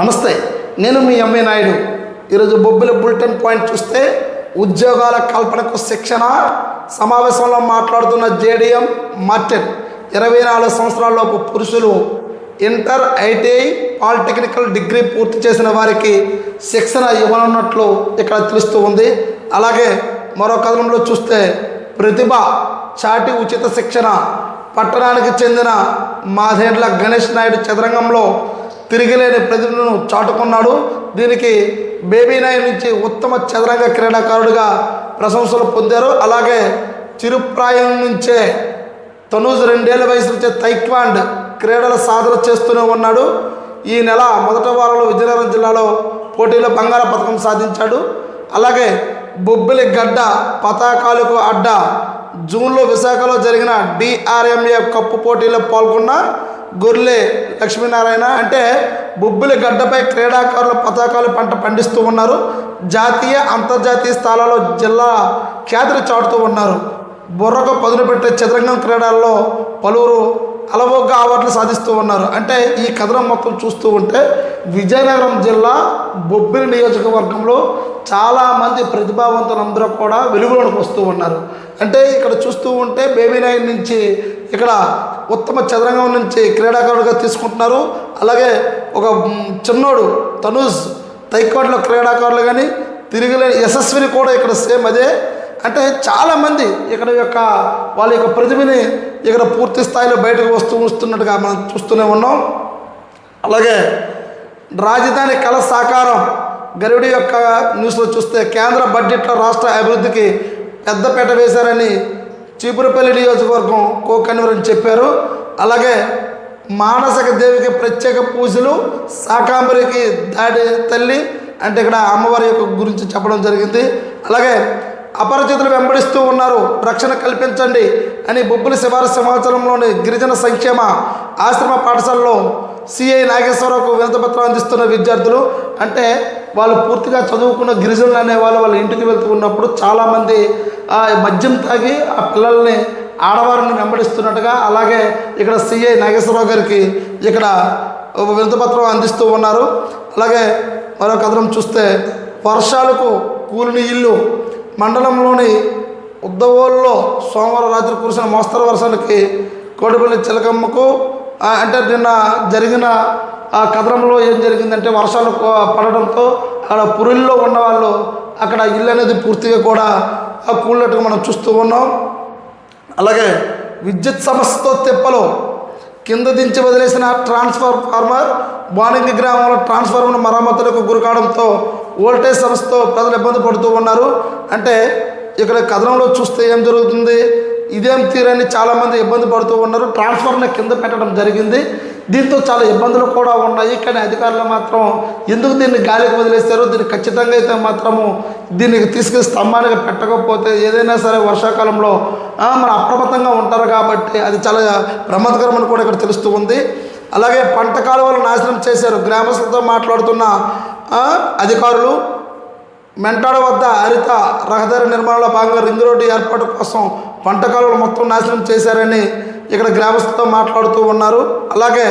నమస్తే నేను మీ ఎంఏ నాయుడు. ఈరోజు బొబ్బిలి బులెటిన్ పాయింట్ చూస్తే ఉద్యోగాల కల్పనకు శిక్షణ సమావేశంలో మాట్లాడుతున్న జేడిఎం మార్టిన్. ఇరవై నాలుగు సంవత్సరాలలోపు పురుషులు ఇంటర్ ఐటీఐ పాలిటెక్నికల్ డిగ్రీ పూర్తి చేసిన వారికి శిక్షణ ఇవ్వనున్నట్లు ఇక్కడ తెలుస్తూ ఉంది. అలాగే మరో కథనంలో చూస్తే ప్రతిభ చాటి ఉచిత శిక్షణ పట్టణానికి చెందిన మాధేండ్ల గణేష్ నాయుడు చదరంగంలో తిరిగిలేని ప్రతిభను చాటుకున్నాడు. దీనికి బేబీ నాయన్ నుంచి ఉత్తమ చదరంగ క్రీడాకారుడిగా ప్రశంసలు పొందారు. అలాగే చిరుప్రాయం నుంచే తనూజ్ రెండేళ్ళ వయసు నుంచే తైక్వాండ్ క్రీడల సాధన చేస్తూనే ఉన్నాడు. ఈ నెల మొదటి వారంలో విజయనగరం జిల్లాలో పోటీలో బంగారు పథకం సాధించాడు. అలాగే బొబ్బిలి గడ్డ పతాకాలకు అడ్డ జూన్లో విశాఖలో జరిగిన డిఆర్ఎంఏ కప్పు పోటీలో పాల్గొన్న గొర్లే లక్ష్మీనారాయణ అంటే బొబ్బిలి గడ్డపై క్రీడాకారుల పతాకాలు పంట పండిస్తూ ఉన్నారు. జాతీయ అంతర్జాతీయ స్థాయిలో జిల్లా ఖ్యాతిని చాటుతూ ఉన్నారు. బుర్రకు పదును పెట్టే చదరంగం క్రీడల్లో పలువురు అలవోగ్గా అవార్డులు సాధిస్తూ ఉన్నారు. అంటే ఈ కథనం మొత్తం చూస్తూ ఉంటే విజయనగరం జిల్లా బొబ్బిలి నియోజకవర్గంలో చాలామంది ప్రతిభావంతులందరూ కూడా వెలుగులోకి వస్తూ ఉన్నారు. అంటే ఇక్కడ చూస్తూ ఉంటే బేబీ నాయుడు నుంచి ఇక్కడ ఉత్తమ చదరంగం నుంచి క్రీడాకారుడిగా తీసుకుంటున్నారు. అలాగే ఒక చిన్నోడు తనూజ్ తైక్వాడ్లో క్రీడాకారులు కానీ తిరిగిలేని యశస్విని కూడా ఇక్కడ సేమ్ అదే అంటే చాలామంది ఇక్కడ యొక్క వాళ్ళ యొక్క ప్రతిభని ఇక్కడ పూర్తి స్థాయిలో బయటకు వస్తూ వస్తున్నట్టుగా మనం చూస్తూనే ఉన్నాం. అలాగే రాజధాని కళ సాకారం గరుడి యొక్క న్యూస్లో చూస్తే కేంద్ర బడ్జెట్లో రాష్ట్ర అభివృద్ధికి పెద్దపేట వేశారని చీపురుపల్లి నియోజకవర్గం కో కన్వీనర్ అని చెప్పారు. అలాగే మానసిక దేవికి ప్రత్యేక పూజలు శాకాంబరికి దాడి తల్లి అంటే ఇక్కడ అమ్మవారి యొక్క గురించి చెప్పడం జరిగింది. అలాగే అపరిచితులు వెంబడిస్తూ ఉన్నారు. రక్షణ కల్పించండి అని బొబ్బుల శివారు సమాచారంలోని గిరిజన సంక్షేమ ఆశ్రమ పాఠశాలలో సిఐ నాగేశ్వరరావుకు వినతపత్రం అందిస్తున్న విద్యార్థులు అంటే వాళ్ళు పూర్తిగా చదువుకున్న గిరిజనులు అనే వాళ్ళు వాళ్ళ ఇంటికి వెళ్తూ ఉన్నప్పుడు చాలామంది ఆ మద్యం తాగి ఆ పిల్లల్ని ఆడవారిని వెంబడిస్తున్నట్టుగా అలాగే ఇక్కడ సిఐ నాగేశ్వరరావు గారికి ఇక్కడ వినతపత్రం అందిస్తూ ఉన్నారు. అలాగే మరో కథనం చూస్తే వర్షాలకు కూలిన ఇల్లు మండలంలోని ఉద్దవోల్లో సోమవారం రాత్రి కురిసిన మోస్తరు వర్షానికి కోటిపల్లి చిలకమ్మకు అంటే నిన్న జరిగిన ఆ కథనంలో ఏం జరిగిందంటే వర్షాలు పడడంతో అక్కడ పురిల్లో ఉన్నవాళ్ళు అక్కడ ఇల్లు అనేది పూర్తిగా కూడా ఆ కూలినట్టుగా మనం చూస్తూ ఉన్నాం. అలాగే విద్యుత్ సమస్యతో తిప్పలు కింద దించి వదిలేసిన ట్రాన్స్ఫార్మర్ ఫార్మర్ గ్రామంలో ట్రాన్స్ఫార్మర్ మరమ్మతులకు గురికావడంతో వోల్టేజ్ సమస్యతో ప్రజలు ఇబ్బంది పడుతూ ఉన్నారు. అంటే ఇక్కడ కథనంలో చూస్తే ఏం జరుగుతుంది? ఇదేం తీరని చాలామంది ఇబ్బంది పడుతూ ఉన్నారు. ట్రాన్స్ఫార్మర్ కింద పెట్టడం జరిగింది. దీంతో చాలా ఇబ్బందులు కూడా ఉన్నాయి. కానీ అధికారులు మాత్రం ఎందుకు దీన్ని గాలికి వదిలేస్తారో దీన్ని ఖచ్చితంగా అయితే మాత్రము దీనికి తీసుకెళ్ళి స్తంభానికి పెట్టకపోతే ఏదైనా సరే వర్షాకాలంలో మన అప్రమత్తంగా ఉంటారు కాబట్టి అది చాలా ప్రమాదకరమని కూడా ఇక్కడ తెలుస్తూ ఉంది. అలాగే పంట కాలువలు నాశనం చేశారు. గ్రామస్తులతో మాట్లాడుతున్న అధికారులు మెంటాడ వద్ద హరిత రహదారి నిర్మాణంలో భాగంగా రింగ్ రోడ్డు ఏర్పాటు కోసం పంట కాలువలు మొత్తం నాశనం చేశారని ఇక్కడ గ్రామస్తులతో మాట్లాడుతూ ఉన్నారు. అలాగే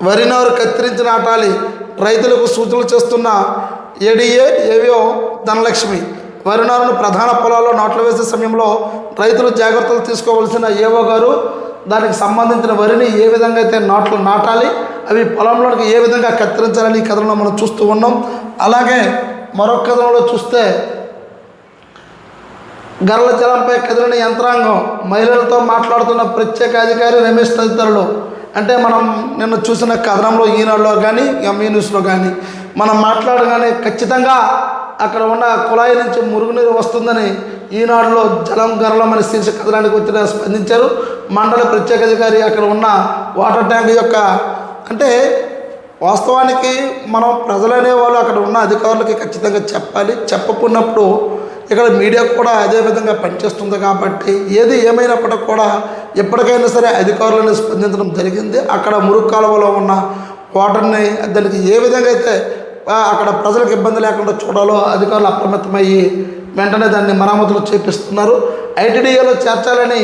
వరి నారు కత్తిరించి నాటాలి రైతులకు సూచనలు చేస్తున్న ఏడీఏ ఏవియో ధనలక్ష్మి వరి నారును ప్రధాన పొలాల్లో నాట్లు వేసే సమయంలో రైతులు జాగ్రత్తలు తీసుకోవాల్సిన ఏవో గారు దానికి సంబంధించిన వరిని ఏ విధంగా అయితే నాట్లు నాటాలి అవి పొలంలోకి ఏ విధంగా కత్తిరించాలని ఈ కథనంలో మనం చూస్తూ ఉన్నాం. అలాగే మరొక కథనంలో చూస్తే గర్ల జలంపై కదిలిన యంత్రాంగం మహిళలతో మాట్లాడుతున్న ప్రత్యేక అధికారి రమేష్ తదితరులు. అంటే మనం నిన్న చూసిన కథనంలో ఈనాడులో కానీ ఎంఈ న్యూస్లో కానీ మనం మాట్లాడగానే ఖచ్చితంగా అక్కడ ఉన్న కుళాయి నుంచి మురుగునీరు వస్తుందని ఈనాడులో జలం గర్లం అనే శీర్ష కథనానికి వచ్చిన స్పందించారు. మండల ప్రత్యేక అధికారి అక్కడ ఉన్న వాటర్ ట్యాంక్ యొక్క అంటే వాస్తవానికి మనం ప్రజలనే వాళ్ళు అక్కడ ఉన్న అధికారులకి ఖచ్చితంగా చెప్పాలి. చెప్పకున్నప్పుడు ఇక్కడ మీడియా కూడా అదే విధంగా పనిచేస్తుంది కాబట్టి ఏది ఏమైనప్పటికీ కూడా ఎప్పటికైనా సరే అధికారులను స్పందించడం జరిగింది. అక్కడ మురుగు కాలువలో ఉన్న వాటర్ని దానికి ఏ విధంగా అయితే అక్కడ ప్రజలకు ఇబ్బంది లేకుండా చూడాలో అధికారులు అప్రమత్తమయ్యి వెంటనే దాన్ని మరామతులు చేపిస్తున్నారు. ఐటీడీఏలో చేర్చాలని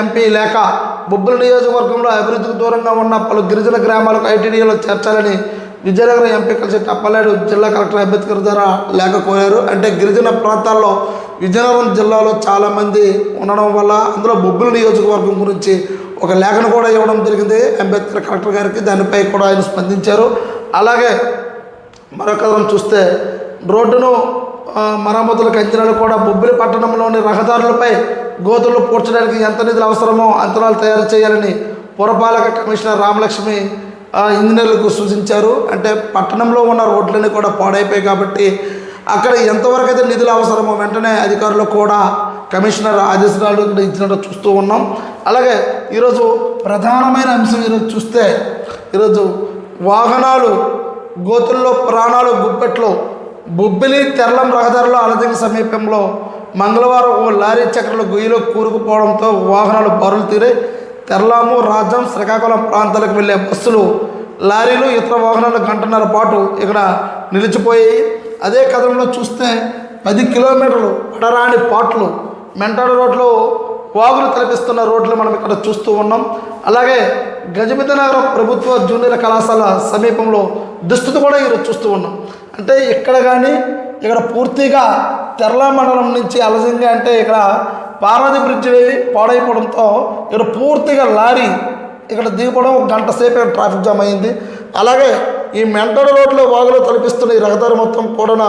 ఎంపీ లేక బొబ్బుల నియోజకవర్గంలో అభివృద్ధికి దూరంగా ఉన్న పలు గిరిజన గ్రామాలకు ఐటీడీఏలో చేర్చాలని విజయనగరం ఎంపీ కలిసి అప్పలేడు జిల్లా కలెక్టర్ అంబేద్కర్ ద్వారా లేఖ కోరారు. అంటే గిరిజన ప్రాంతాల్లో విజయనగరం జిల్లాలో చాలామంది ఉండడం వల్ల అందులో బొబ్బుల నియోజకవర్గం గురించి ఒక లేఖను కూడా ఇవ్వడం జరిగింది. అంబేద్కర్ కలెక్టర్ గారికి దానిపై కూడా ఆయన స్పందించారు. అలాగే మరొక చూస్తే రోడ్డును మరమ్మతులకు అంచనాలు కూడా బొబ్బిలి పట్టణంలోని రహదారులపై గోతులు పూడ్చడానికి ఎంత నిధులు అవసరమో అంతరాలు తయారు చేయాలని పురపాలక కమిషనర్ రామలక్ష్మి ఇంజనీర్లకు సూచించారు. అంటే పట్టణంలో ఉన్న రోడ్లన్నీ కూడా పాడైపోయాయి కాబట్టి అక్కడ ఎంతవరకు అయితే నిధులు అవసరమో వెంటనే అధికారులు కూడా కమిషనర్ ఆదేశాలు ఇచ్చినట్టు చూస్తూ ఉన్నాం. అలాగే ఈరోజు ప్రధానమైన అంశం ఈరోజు చూస్తే ఈరోజు వాహనాలు గోతుల్లో ప్రాణాలు గుప్పెట్లో బొబ్బిలి తెరలం రహదారిలో అలజంగి సమీపంలో మంగళవారం ఓ లారీ చక్రంలో గొయ్యిలో కూరుకుపోవడంతో వాహనాలు బరులు తీరే తెరలాము రాజం శ్రీకాకుళం ప్రాంతాలకు వెళ్ళే బస్సులు లారీలు ఇతర వాహనాలు గంటన్నర పాటు ఇక్కడ నిలిచిపోయాయి. అదే కథనంలో చూస్తే పది కిలోమీటర్లు పడరాని పాట్లు మెంటాడు రోడ్లో వాగులు తలపిస్తున్న రోడ్లు మనం ఇక్కడ చూస్తూ ఉన్నాం. అలాగే గజమిత నగరం ప్రభుత్వ జూనియర్ కళాశాల సమీపంలో దుస్థితి కూడా ఈరోజు చూస్తూ ఉన్నాం. అంటే ఇక్కడ కానీ ఇక్కడ పూర్తిగా తెరల మండలం నుంచి అలసింగి అంటే ఇక్కడ పార్వతి బ్రిడ్జ్ పాడైపోవడంతో ఇక్కడ పూర్తిగా లారీ ఇక్కడ దిగిపోవడం గంట సేపు ట్రాఫిక్ జామ్ అయింది. అలాగే ఈ మెంటల్ రోడ్లో వాగులో తలపిస్తున్న ఈ రహదారి మొత్తం కూడా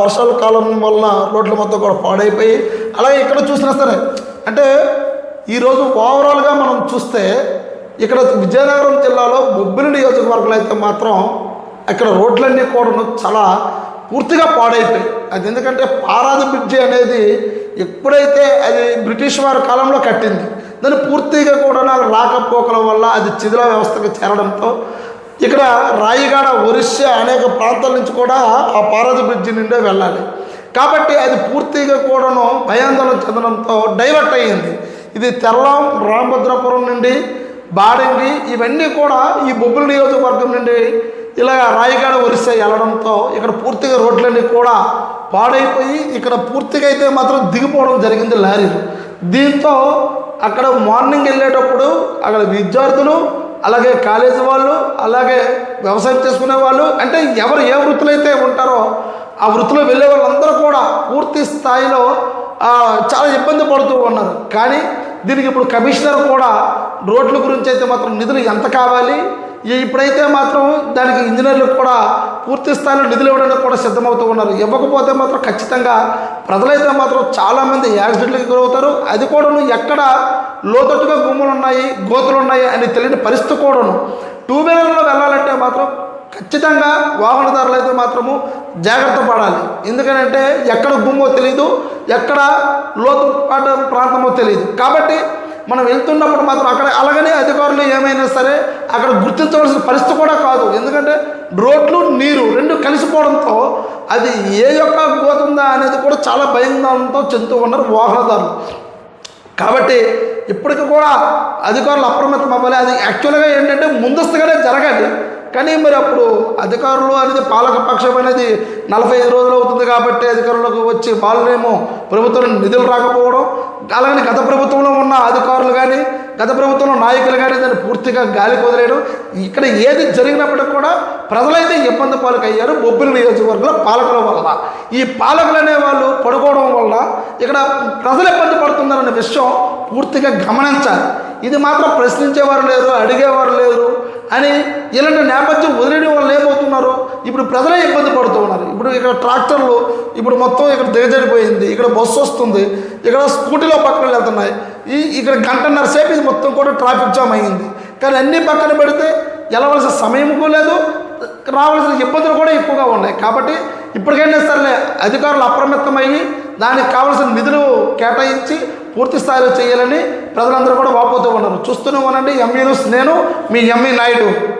వర్షాల కాలం వలన రోడ్ల మొత్తం కూడా పాడైపోయి అలాగే ఇక్కడ చూసినా సరే అంటే ఈరోజు ఓవరాల్గా మనం చూస్తే ఇక్కడ విజయనగరం జిల్లాలో బొబ్బిలి నియోజకవర్గంలో అయితే మాత్రం ఇక్కడ రోడ్లన్నీ కూడా చాలా పూర్తిగా పాడైపోయాయి అది ఎందుకంటే పారాది బ్రిడ్జి అనేది ఎప్పుడైతే అది బ్రిటిష్ వారి కాలంలో కట్టింది దాన్ని పూర్తిగా కూడా రాకపోకల వల్ల అది చిదిల వ్యవస్థకు చేరడంతో ఇక్కడ రాయిగాడ ఒరిస్సా అనేక ప్రాంతాల నుంచి కూడా ఆ పారాది బ్రిడ్జి నుండే వెళ్ళాలి. కాబట్టి అది పూర్తిగా కూడాను భయాందోళన చెందడంతో డైవర్ట్ అయ్యింది. ఇది తెల్లం రామభద్రాపురం నుండి బాడంగి ఇవన్నీ కూడా ఈ బొబ్బుల నియోజకవర్గం నుండి ఇలా రాయిగాడ ఒరిస్సా వెళ్ళడంతో ఇక్కడ పూర్తిగా రోడ్లన్నీ కూడా పాడైపోయి ఇక్కడ పూర్తిగా అయితే మాత్రం దిగిపోవడం జరిగింది లారీలు. దీంతో అక్కడ మార్నింగ్ వెళ్ళేటప్పుడు అక్కడ విద్యార్థులు అలాగే కాలేజీ వాళ్ళు అలాగే వ్యవసాయం చేసుకునే వాళ్ళు అంటే ఎవరు ఏ వృత్తులు అయితే ఉంటారో ఆ వృత్తిలో వెళ్ళే వాళ్ళందరూ కూడా పూర్తి స్థాయిలో చాలా ఇబ్బంది పడుతూ ఉన్నారు. కానీ దీనికి ఇప్పుడు కమిషనర్ కూడా రోడ్ల గురించి అయితే మాత్రం నిధులు ఎంత కావాలి? ఇప్పుడైతే మాత్రం దానికి ఇంజనీర్లకు కూడా పూర్తి స్థాయిలో నిధులు ఇవ్వడానికి కూడా సిద్ధమవుతూ ఉన్నారు. ఇవ్వకపోతే మాత్రం ఖచ్చితంగా ప్రజలైతే మాత్రం చాలామంది యాక్సిడెంట్లకు గురవుతారు. అది కూడాను ఎక్కడ లోతట్టుగా గుమ్మలు ఉన్నాయి గోతులు ఉన్నాయి అని తెలియని పరిస్థితి కూడాను. టూ వీలర్లో వెళ్ళాలంటే మాత్రం ఖచ్చితంగా వాహనదారులు అయితే మాత్రము జాగ్రత్త పడాలి. ఎందుకంటే ఎక్కడ గుమ్మో తెలియదు ఎక్కడ లోతు పాట ప్రాంతమో తెలియదు కాబట్టి మనం వెళ్తున్నప్పుడు మాత్రం అక్కడ అలాగనే అధికారులు ఏమైనా సరే అక్కడ గుర్తించవలసిన పరిస్థితి కూడా కాదు. ఎందుకంటే రోడ్లు నీరు రెండు కలిసిపోవడంతో అది ఏ యొక్క పోతుందా అనేది కూడా చాలా భయంతో చెందుతూ ఉన్నారు వాహనదారులు. కాబట్టి ఇప్పటికి కూడా అధికారులు అప్రమత్తం అవ్వాలి అది యాక్చువల్గా ఏంటంటే ముందస్తుగానే జరగాలి. కానీ మరి అప్పుడు అధికారులు అనేది పాలక పక్షం అనేది నలభై ఐదు రోజులు అవుతుంది కాబట్టి అధికారులకు వచ్చి వాళ్ళేమో ప్రభుత్వం నిధులు రాకపోవడం అలాగే గత ప్రభుత్వంలో ఉన్న అధికారులు కానీ గత ప్రభుత్వంలో నాయకులు కానీ దాన్ని పూర్తిగా గాలి కుదిరేయడం ఇక్కడ ఏది జరిగినప్పటికీ కూడా ప్రజలైతే ఇబ్బంది పాలకయ్యారు బొబ్బిలి నియోజకవర్గంలో పాలకుల వల్ల. ఈ పాలకులు అనే వాళ్ళు పడుకోవడం వల్ల ఇక్కడ ప్రజలు ఇబ్బంది పడుతున్నారనే విషయం పూర్తిగా గమనించాలి. ఇది మాత్రం ప్రశ్నించేవారు లేరు అడిగేవారు లేరు. అని ఇలాంటి నేపథ్యం వదిలేని వాళ్ళు ఏమవుతున్నారు? ఇప్పుడు ప్రజలే ఇబ్బంది పడుతూ ఉన్నారు. ఇప్పుడు ఇక్కడ ట్రాక్టర్లు ఇప్పుడు మొత్తం ఇక్కడ దిగజడిపోయింది ఇక్కడ బస్సు వస్తుంది. ఇక్కడ స్కూటీలో పక్కన వెళ్తున్నాయి. ఈ ఇక్కడ గంటన్నర సేపు ఇది మొత్తం కూడా ట్రాఫిక్ జామ్ అయ్యింది. కానీ అన్ని పక్కన పెడితే వెళ్ళవలసిన సమయం లేదు. రావాల్సిన ఇబ్బందులు కూడా ఎక్కువగా ఉన్నాయి. కాబట్టి ఇప్పటికైనా సరే అధికారులు అప్రమత్తమయ్యి దానికి కావాల్సిన నిధులు కేటాయించి పూర్తి స్థాయిలో చేయాలని ప్రజలందరూ కూడా వాపోతూ ఉన్నారు. చూస్తూనే ఉండండి. ఎంఈ నేను మీ ఎంఈ నాయుడు.